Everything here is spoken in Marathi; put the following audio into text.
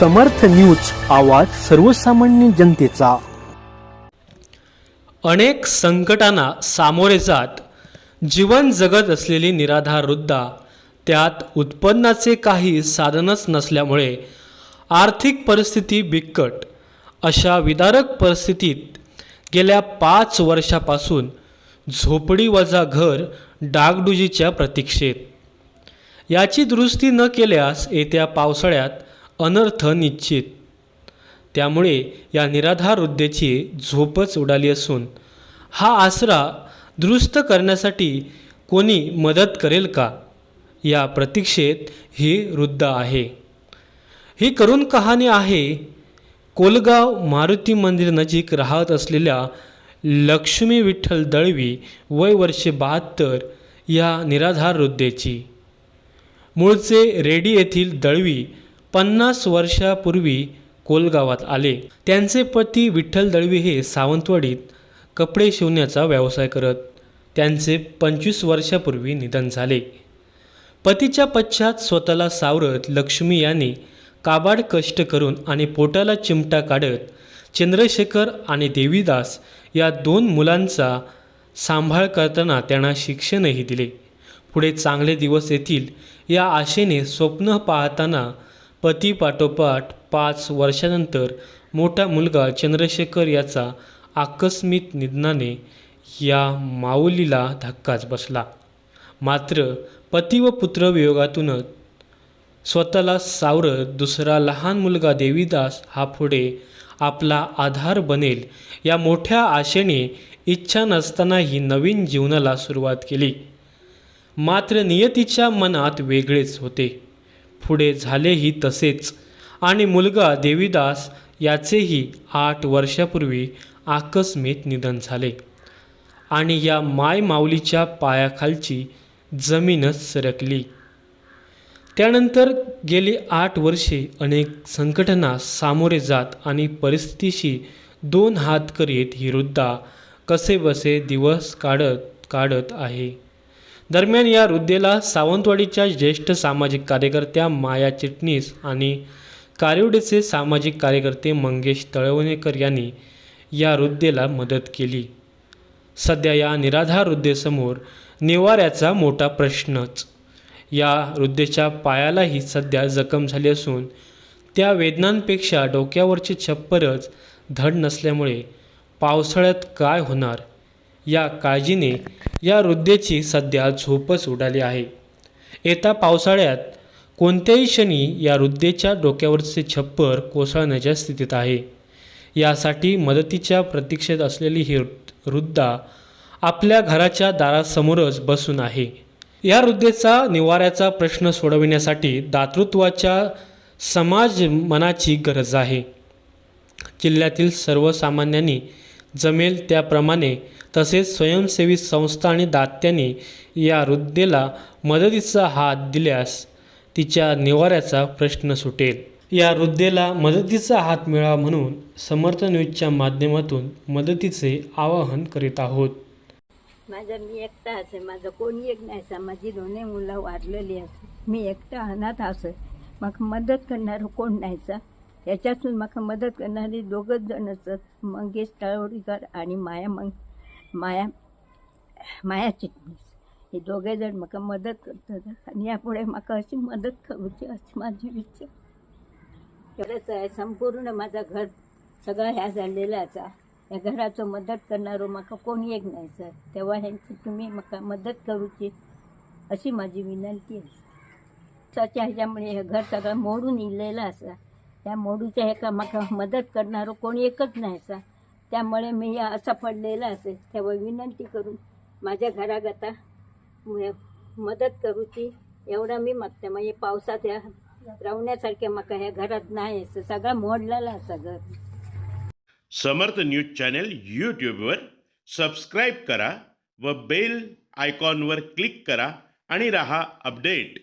समर्थ न्यूज आवाज सर्वसामान्य जनतेचा. अनेक संकटांना सामोरे जात जीवन जगत असलेली निराधार वृद्धा त्यात उत्पन्नाचे काही साधनच नसल्यामुळे आर्थिक परिस्थिती बिकट. अशा विदारक परिस्थितीत गेल्या पाच वर्षापासून झोपडी वजा घर डागडुजीच्या प्रतीक्षेत. याची दुरुस्ती न केल्यास येत्या पावसाळ्यात अनर्थ निश्चित. त्यामुळे या निराधार वृद्धेची झोपच उडाली असून हा आसरा दुरुस्त करण्यासाठी कोणी मदत करेल का? या प्रतीक्षेत ही वृद्ध आहे. ही करुण कहाणी आहे. कोलगाव मारुती मंदिर नजीक राहत असलेल्या लक्ष्मी विठ्ठल दळवी वय वर्षे बहात्तर या निराधार वृद्धेची. मूळचे रेडी येथील दळवी पन्नास वर्षापूर्वी कोलगावात आले. त्यांचे पती विठ्ठल दळवी हे सावंतवाडीत कपडे शिवण्याचा व्यवसाय करत त्यांचे पंचवीस वर्षापूर्वी निधन झाले. पतीच्या पश्चात स्वतःला सावरत लक्ष्मी यांनी काबाड कष्ट करून आणि पोटाला चिमटा काढत चंद्रशेखर आणि देवीदास या दोन मुलांचा सांभाळ करताना त्यांना शिक्षणही दिले. पुढे चांगले दिवस येतील या आशेने स्वप्न पाहताना पतीपाठोपाठ पाच वर्षानंतर मोठा मुलगा चंद्रशेखर याचा आकस्मिक निधनाने या माऊलीला धक्काच बसला. मात्र पती व पुत्र वियोगातूनच स्वतःला सावरत दुसरा लहान मुलगा देवीदास हा पुढे आपला आधार बनेल या मोठ्या आशेने इच्छा नसतानाही नवीन जीवनाला सुरुवात केली. मात्र नियतीच्या मनात वेगळेच होते. पुढे झालेही तसेच. आणि मुलगा देवीदास याचेही आठ वर्षापूर्वी आकस्मिक निधन झाले. आणि या माय माऊलीच्या पायाखालची जमीनच सरकली. त्यानंतर गेली आठ वर्षे अनेक संकटांना सामोरे जात आणि परिस्थितीशी दोन हात करीत ही वृद्धा कसेबसे दिवस काढत काढत आहे. दरम्यान या वृद्धेला सावंतवाडीच्या ज्येष्ठ सामाजिक कार्यकर्त्या माया चिटणीस आणि कारिवडेचे सामाजिक कार्यकर्ते मंगेश तळवणेकर यांनी या वृद्धेला मदत केली. सध्या या निराधार वृद्धेसमोर निवाऱ्याचा मोठा प्रश्नच. या वृद्धेच्या पायालाही सध्या जखम झाली असून त्या वेदनांपेक्षा डोक्यावरची छप्परच धड नसल्यामुळे पावसाळ्यात काय होणार? या काळजीने या वृद्धेची सध्या झोपच उडाली आहे. येत्या पावसाळ्यात कोणत्याही क्षणी या वृद्धेच्या डोक्यावरचे छप्पर कोसळण्याच्या स्थितीत आहे. यासाठी मदतीच्या प्रतीक्षेत असलेली ही वृद्धा आपल्या घराच्या दारासमोरच बसून आहे. या वृद्धेचा निवाऱ्याचा प्रश्न सोडविण्यासाठी दातृत्वाच्या समाज मनाची गरज आहे. जिल्ह्यातील सर्वसामान्यांनी जमेल त्याप्रमाणे तसेच स्वयंसेवी संस्था आणि दात्याने या वृद्धेला मदतीचा हात दिल्यास तिच्या निवाऱ्याचा प्रश्न सुटेल. या वृद्धेला मदतीचा हात मिळावा म्हणून समर्थ न्यूजच्या माध्यमातून मदतीचे आवाहन करीत आहोत. माझं मी एकटा असे माझं कोणी एक नाही माझी दोन्ही मुलं वारलेली असे. मी एकटा अनाथ असे. मग मदत करणारं कोण नाही सा याच्यातून म्हाका मदत करणारी दोघंच जण असत मंगेश तळवडीकर आणि माया मंग माया माया चिटणीस. हे दोघे जण म्हाका मदत करतात आणि यापुढे म्हाका अशी मदत करूची अशी माझी विचार खरंच आहे संपूर्ण माझा घर सगळं ह्या झालेलं असा या घराचं मदत करणारो म्हाका कोणी एक नाही सर. तेव्हा ह्यांची तुम्ही म्हाका मदत करूची अशी माझी विनंती आहे. ह्याच्यामुळे हे घर सगळं मोडून इलेलं असा त्या मोडूच्या ह्याका माका मदत करणारं कोणी एकच नाहीचा त्यामुळे मी या असा पडलेला असेल तेव्हा विनंती करून माझ्या घरागता आता मदत करूची एवढा मी मागते म्हणजे पावसात या राहण्यासारख्या माका ह्या घरात नाही असं. सगळा मोडलेला असा घर. समर्थ न्यूज चॅनल यूट्यूबवर सबस्क्राईब करा व बेल आयकॉनवर क्लिक करा आणि रहा अपडेट.